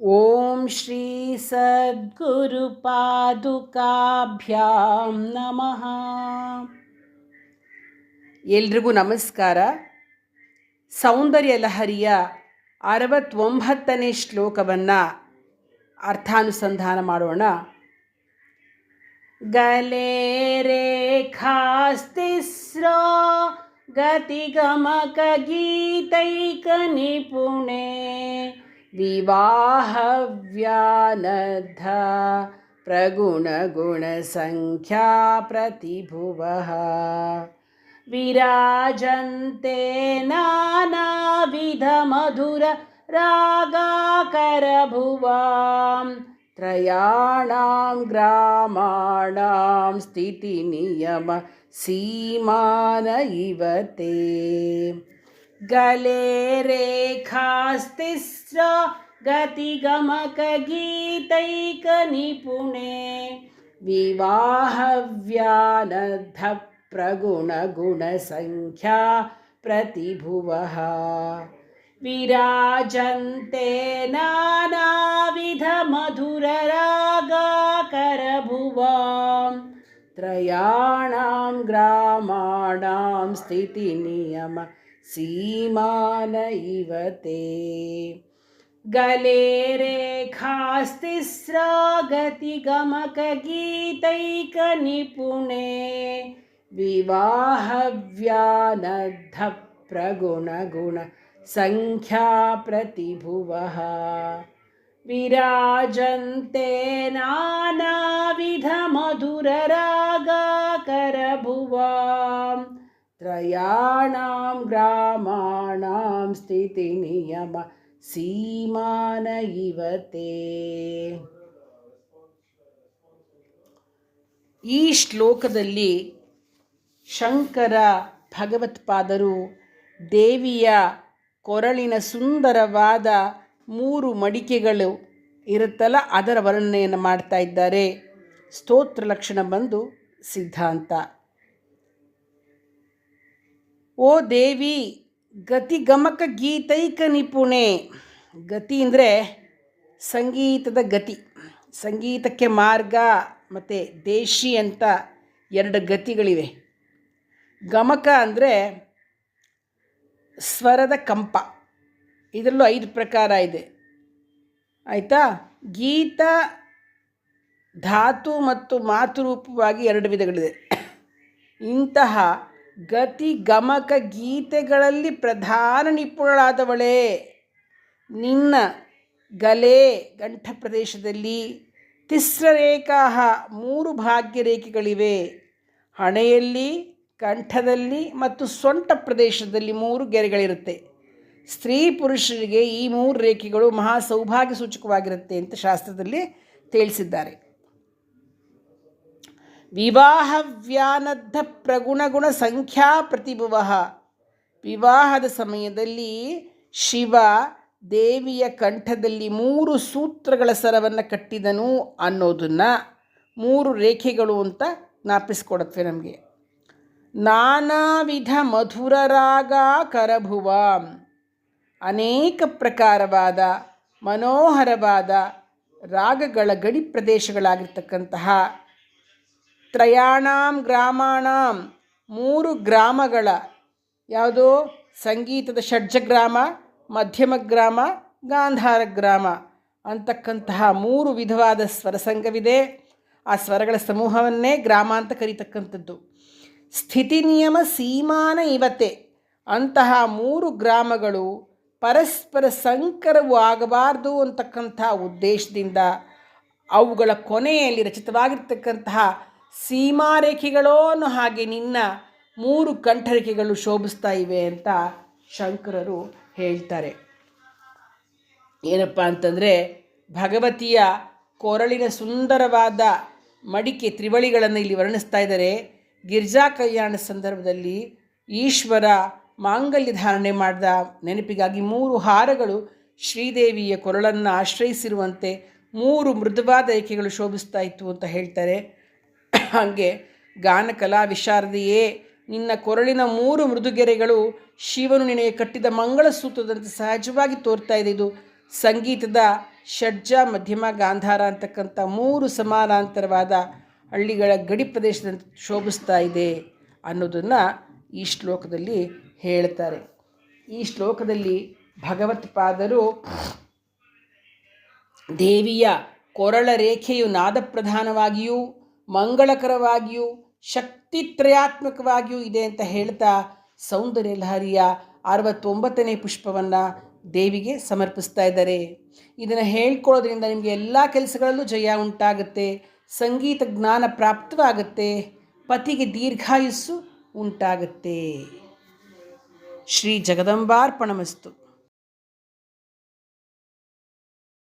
ಓಂ ಶ್ರೀ ಸದ್ಗುರುಪಾದುಕಾಭ್ಯಾಂ ನಮಃ ಎಲ್ರಿಗೂ ನಮಸ್ಕಾರ. ಸೌಂದರ್ಯ ಲಹರಿಯ ಅರವತ್ತೊಂಬತ್ತನೇ ಶ್ಲೋಕವನ್ನು ಅರ್ಥಾನುಸಂಧಾನ ಮಾಡೋಣ. ಗಲೆ ರೇಖಾಸ್ತಿಸ್ರೋ ಗತಿಗಮಕ ಗೀತೈಕ ನಿಪುಣೆ विवाहव्यानद्ध प्रगुणगुणसङ्ख्या प्रतिभुवः। विराजन्ते नानाविधमधुररागाकरभुवां त्रयाणां ग्रामाणां स्थितिनियम सीमान इव ते गले रेखास्तिस्र गतिगमकगीतैकनिपुणे विवाहव्यानद्धप्रगुणगुणसङ्ख्या प्रतिभुवः। विराजन्ते नानाविधमधुररागाकरभुवां त्रयाणां ग्रामाणां स्थितिनियम सीमान इव ते। गले रेखास्तिस्रा गतिगमकगीतैकनिपुणे विवाहव्यानद्धप्रगुणगुणसङ्ख्या प्रतिभुवः। विराजन्ते नानाविधमधुररागाकरभुवां त्रयाणां ग्रामाणां स्थितिनियम सीमान इव ते ಈ ಶ್ಲೋಕದಲ್ಲಿ ಶಂಕರ ಭಗವತ್ಪಾದರು ದೇವಿಯ ಕೊರಳಿನ ಸುಂದರವಾದ ಮೂರು ಮಡಿಕೆಗಳು ಇರುತ್ತಲ್ಲ ಅದರ ವರ್ಣನೆಯನ್ನು ಮಾಡ್ತಾ ಇದ್ದಾರೆ ಸ್ತೋತ್ರ ಲಕ್ಷಣ ಬಂದು ಸಿದ್ಧಾಂತ ಓ ದೇವಿ, ಗತಿಗಮಕ ಗೀತೈಕ ನಿಪುಣೆ ಗತಿ ಅಂದರೆ ಸಂಗೀತದ ಗತಿ. ಸಂಗೀತಕ್ಕೆ ಮಾರ್ಗ ಮತ್ತು ದೇಶಿ ಅಂತ ಎರಡು ಗತಿಗಳಿವೆ. ಗಮಕ ಅಂದರೆ ಸ್ವರದ ಕಂಪ. ಇದರಲ್ಲೂ ಐದು ಪ್ರಕಾರ ಇದೆ. ಆಯಿತಾ? ಗೀತ, ಧಾತು ಮತ್ತು ಮಾತೃರೂಪವಾಗಿ ಎರಡು ವಿಧಗಳಿದೆ. ಇಂತಹ ಗತಿ ಗಮಕ ಗೀತೆಗಳಲ್ಲಿ ಪ್ರಧಾನ ನಿಪುಣಳಾದವಳೇ. ನಿನ್ನ ಗಲೆ ಗಂಠ ಪ್ರದೇಶದಲ್ಲಿ ತಿಸ್ರರೇಖಾ ಮೂರು ಭಾಗ್ಯರೇಖೆಗಳಿವೆ. ಹಣೆಯಲ್ಲಿ, ಕಂಠದಲ್ಲಿ ಮತ್ತು ಸೊಂಟ ಪ್ರದೇಶದಲ್ಲಿ ಮೂರು ಗೆರೆಗಳಿರುತ್ತೆ. ಸ್ತ್ರೀ ಪುರುಷರಿಗೆ ಈ ಮೂರು ರೇಖೆಗಳು ಮಹಾ ಸೌಭಾಗ್ಯ ಸೂಚಕವಾಗಿರುತ್ತೆ ಅಂತ ಶಾಸ್ತ್ರದಲ್ಲಿ ತಿಳಿಸಿದ್ದಾರೆ. ವಿವಾಹವ್ಯಾನದ್ಧ ಪ್ರಗುಣಗುಣ ಸಂಖ್ಯಾ ಪ್ರತಿಭುವ ವಿವಾಹದ ಸಮಯದಲ್ಲಿ ಶಿವ ದೇವಿಯ ಕಂಠದಲ್ಲಿ ಮೂರು ಸೂತ್ರಗಳ ಸರವನ್ನು ಕಟ್ಟಿದನು ಅನ್ನೋದನ್ನು ಮೂರು ರೇಖೆಗಳು ಅಂತ ಜ್ಞಾಪಿಸ್ಕೊಡತ್ವೆ ನಮಗೆ. ನಾನಾ ವಿಧ ಮಧುರರಾಗ ಕರಭುವ. ಅನೇಕ ಪ್ರಕಾರವಾದ ಮನೋಹರವಾದ ರಾಗಗಳ ಗಡಿ ಪ್ರದೇಶಗಳಾಗಿರ್ತಕ್ಕಂತಹ ತ್ರಯಾಣಾಂ ಗ್ರಾಮಾಣಾಂ ಮೂರು ಗ್ರಾಮಗಳ ಯಾವುದೋ? ಸಂಗೀತದ ಷಡ್ಜಗ್ರಾಮ ಮಧ್ಯಮ ಗ್ರಾಮ ಗಾಂಧಾರ ಗ್ರಾಮ ಅಂತಕ್ಕಂತಹ ಮೂರು ವಿಧವಾದ ಸ್ವರಸಂಗವಿದೆ ಆ ಸ್ವರಗಳ ಸಮೂಹವನ್ನೇ ಗ್ರಾಮ ಅಂತ ಕರೀತಕ್ಕಂಥದ್ದು. ಸ್ಥಿತಿ ನಿಯಮ ಸೀಮಾನ ಇವತ್ತೆ ಅಂತಹ ಮೂರು ಗ್ರಾಮಗಳು ಪರಸ್ಪರ ಸಂಕರವು ಆಗಬಾರ್ದು ಅಂತಕ್ಕಂಥ ಉದ್ದೇಶದಿಂದ ಅವುಗಳ ಕೊನೆಯಲ್ಲಿ ರಚಿತವಾಗಿರ್ತಕ್ಕಂತಹ ಸೀಮಾರೇಖೆಗಳೋ ಅನ್ನೋ ಹಾಗೆ ನಿನ್ನ ಮೂರು ಕಂಠರೇಖೆಗಳು ಶೋಭಿಸ್ತಾ ಇವೆ ಅಂತ ಶಂಕರರು ಹೇಳ್ತಾರೆ. ಏನಪ್ಪ ಅಂತಂದರೆ ಭಗವತಿಯ ಕೊರಳಿನ ಸುಂದರವಾದ ಮಡಿಕೆ ತ್ರಿವಳಿಗಳನ್ನು ಇಲ್ಲಿ ವರ್ಣಿಸ್ತಾ ಇದ್ದಾರೆ. ಗಿರ್ಜಾ ಕಲ್ಯಾಣ ಸಂದರ್ಭದಲ್ಲಿ ಈಶ್ವರ ಮಾಂಗಲ್ಯ ಧಾರಣೆ ಮಾಡಿದ ನೆನಪಿಗಾಗಿ ಮೂರು ಹಾರಗಳು ಶ್ರೀದೇವಿಯ ಕೊರಳನ್ನು ಆಶ್ರಯಿಸಿರುವಂತೆ ಮೂರು ಮೃದುವಾದ ರೇಖೆಗಳು ಶೋಭಿಸ್ತಾ ಇತ್ತು ಅಂತ ಹೇಳ್ತಾರೆ. ಹಾಗೆ ಗಾನಕಲಾ ವಿಶಾರದೆಯೇ, ನಿನ್ನ ಕೊರಳಿನ ಮೂರು ಮೃದುಗೆರೆಗಳು ಶಿವನು ನಿನಗೆ ಕಟ್ಟಿದ ಮಂಗಳ ಸೂತ್ರದಂತೆ ಸಹಜವಾಗಿ ತೋರ್ತಾ ಇದೆ. ಇದು ಸಂಗೀತದ ಷಡ್ಜ, ಮಧ್ಯಮ, ಗಾಂಧಾರ ಅಂತಕ್ಕಂಥ ಮೂರು ಸಮಾನಾಂತರವಾದ ಹಳ್ಳಿಗಳ ಗಡಿ ಪ್ರದೇಶದಂತೆ ಶೋಭಿಸ್ತಾ ಇದೆ ಅನ್ನೋದನ್ನು ಈ ಶ್ಲೋಕದಲ್ಲಿ ಹೇಳ್ತಾರೆ. ಈ ಶ್ಲೋಕದಲ್ಲಿ ಭಗವತ್ಪಾದರು ದೇವಿಯ ಕೊರಳ ರೇಖೆಯು ನಾದಪ್ರಧಾನವಾಗಿಯೂ ಮಂಗಳಕರವಾಗಿಯೂ ಶಕ್ತಿತ್ರಯಾತ್ಮಕವಾಗಿಯೂ ಇದೆ ಅಂತ ಹೇಳ್ತಾ ಸೌಂದರ್ಯ ಲಹರಿಯ ಅರವತ್ತೊಂಬತ್ತನೇ ಪುಷ್ಪವನ್ನು ದೇವಿಗೆ ಸಮರ್ಪಿಸ್ತಾ ಇದ್ದಾರೆ. ಇದನ್ನು ಹೇಳ್ಕೊಳ್ಳೋದ್ರಿಂದ ನಿಮಗೆ ಎಲ್ಲ ಕೆಲಸಗಳಲ್ಲೂ ಜಯ ಉಂಟಾಗುತ್ತೆ, ಸಂಗೀತ ಜ್ಞಾನ ಪ್ರಾಪ್ತವಾಗುತ್ತೆ, ಪತಿಗೆ ದೀರ್ಘಾಯುಸ್ಸು ಉಂಟಾಗುತ್ತೆ. ಶ್ರೀ ಜಗದಂಬಾರ್ಪಣಮಸ್ತು.